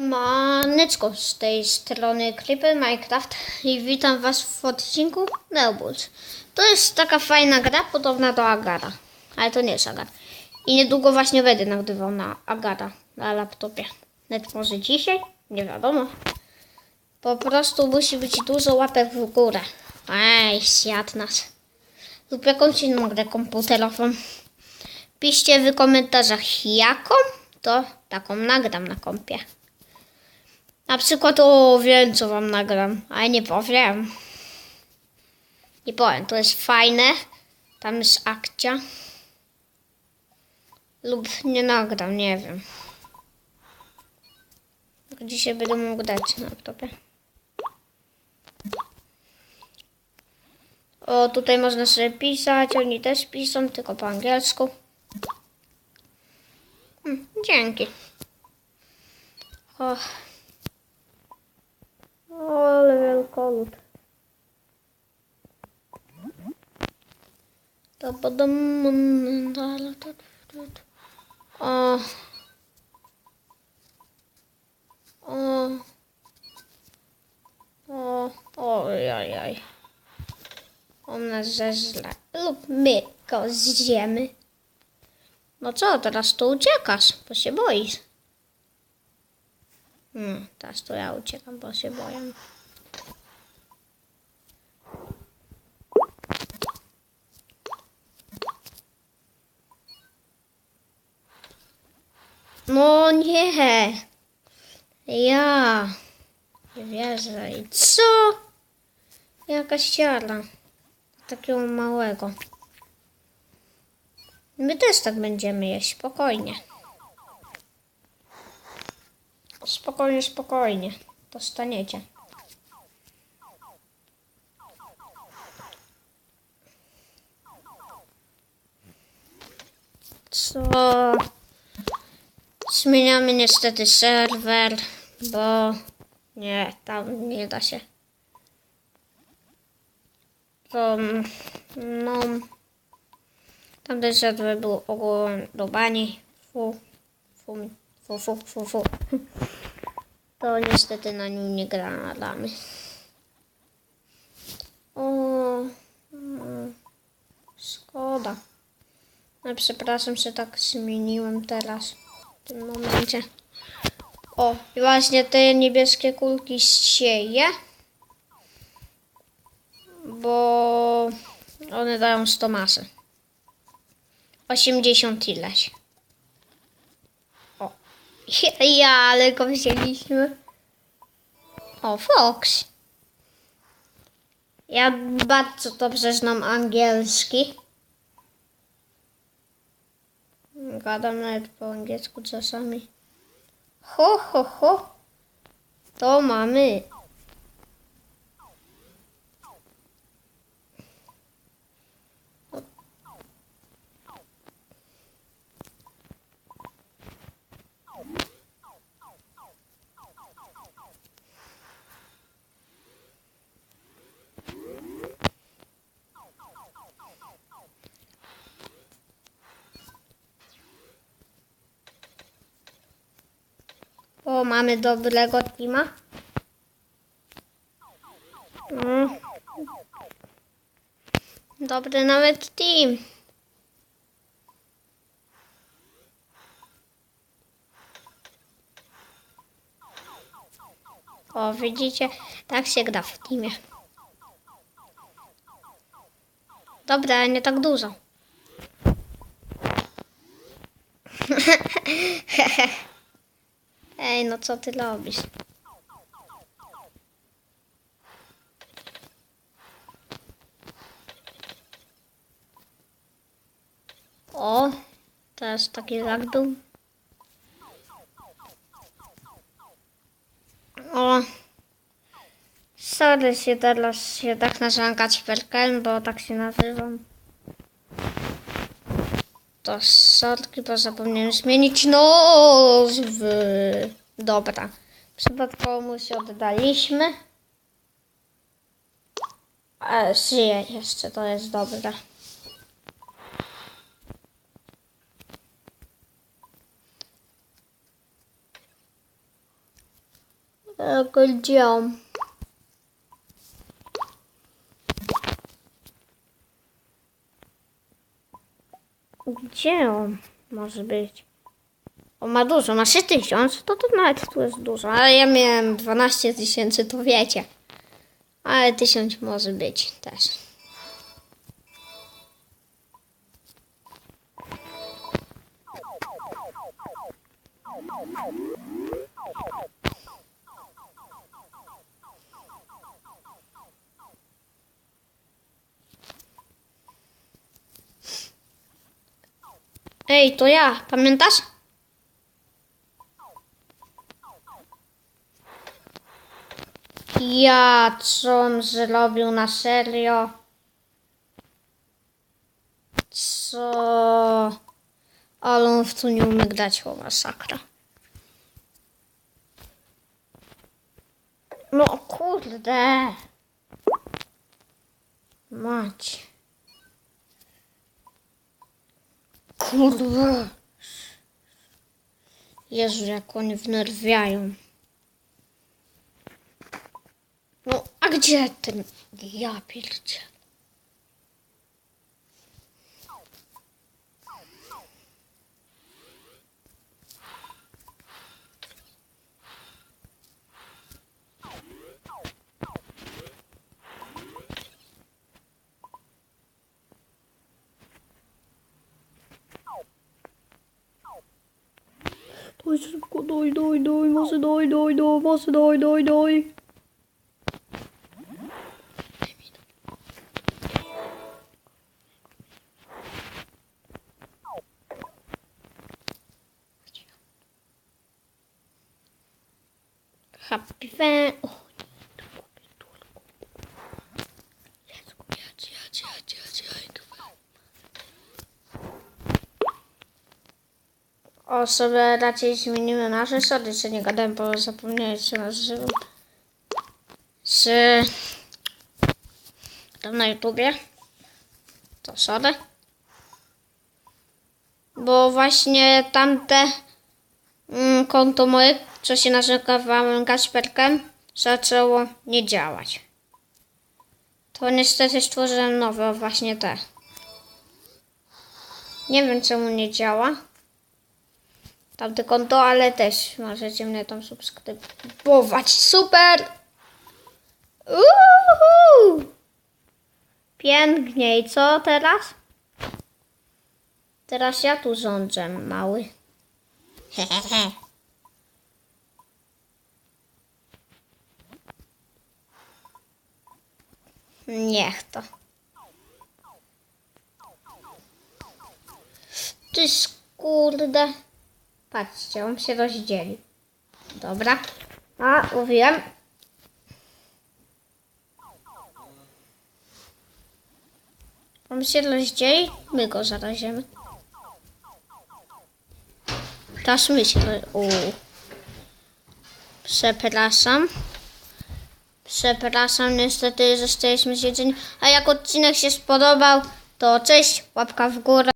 Maneczko, z tej strony Creeper Minecraft i witam was w odcinku Neobulls. To jest taka fajna gra, podobna do Agara, ale to nie jest Agar. I niedługo właśnie będę nagrywał na Agara, na laptopie. Net może dzisiaj, nie wiadomo. Po prostu musi być dużo łapek w górę. Ej, siad nas. Lub jakąś inną grę komputerową. Piszcie w komentarzach jaką, to taką nagram na kompie. Na przykład o wiem co wam nagram, ale nie powiem. Nie powiem, to jest fajne. Tam jest akcja. Lub nie nagram, nie wiem. Dzisiaj będę mógł dać na laptopie. O, tutaj można sobie pisać, oni też piszą, tylko po angielsku. Hmm, dzięki. O. Ale wielkolud. To podobno... O. O. O. Ojajaj. On nas zeżle. Lub my go zjemy. No co, teraz tu uciekasz, bo się boisz. Hmm, teraz to ja uciekam, bo się boję. No nie. Ja. Wierzę. I co? Jakaś ściara. Takiego małego. My też tak będziemy jeść, spokojnie. Spokojnie, spokojnie. Dostaniecie. Co? Zmieniamy niestety serwer, bo nie, tam nie da się. To, no, tamten serwer był ogólnie do bani. Fu, fu, fu, fu, fu, fu. To niestety na nim nie gramy. O, mm, szkoda. No przepraszam, że tak zmieniłem teraz w tym momencie. O, i właśnie te niebieskie kulki sieję. Bo one dają 100 masy. 80 ileś. O. Ja, ale go wzięliśmy. O, Fox. Ja bardzo dobrze znam angielski. Gadam nawet po angielsku czasami. Ho, ho, ho. To mamy. O, mamy dobrego teama. Mm. Dobry nawet team. O, widzicie, tak się gra w teamie. Dobra, nie tak dużo. Ej, no co ty robisz? O, teraz taki lag był. O, sorry się teraz się tak nazywam Kacperkiem, bo tak się nazywam. To sorki, bo zapomniałem zmienić nazwy. Dobra. Przypadkowo mu się oddaliśmy. Ale żyje jeszcze, to jest dobre. E, Gdzie on? Gdzie on może być? On ma dużo, ma 6 tysiąc, to to nawet tu jest dużo, ale ja miałem 12 tysięcy, to wiecie. Ale tysiąc może być też. Ej, to ja, pamiętasz? Ja, co on zrobił na serio? Co? Ale on w to nie umie grać, o masakra. No kurde. Mać. Kurde. Jezu, jak oni wnerwiają. No, a gdzie ten... Ja pierdzie. Dawaj szybko, doj, doj, doj, mocy, doj, doj, doj, mocy, doj, doj, doj. Happy fan. O, sobie raczej zmienimy nasze sody, co nie gadałem, bo zapomniałem, co nazywał. Z... Na YouTubie. To sody. Bo właśnie tamte mm, konto moje, co się nazywałem Gasperkiem, zaczęło nie działać. To niestety stworzyłem nowe, właśnie te. Nie wiem czemu nie działa. Tamte konto, ale też możecie mnie tam subskrybować. Super! Uhu! Pięknie. I co teraz? Teraz ja tu rządzę, mały. Hehehe. Niech to. Ty skurde. Patrzcie, on się rozdzieli. Dobra. A, mówiłem. On się rozdzieli, my go zarazimy. Teraz my się... roz- U. Przepraszam. Przepraszam, niestety zostaliśmy zjedzeni. A jak odcinek się spodobał, to cześć, łapka w górę.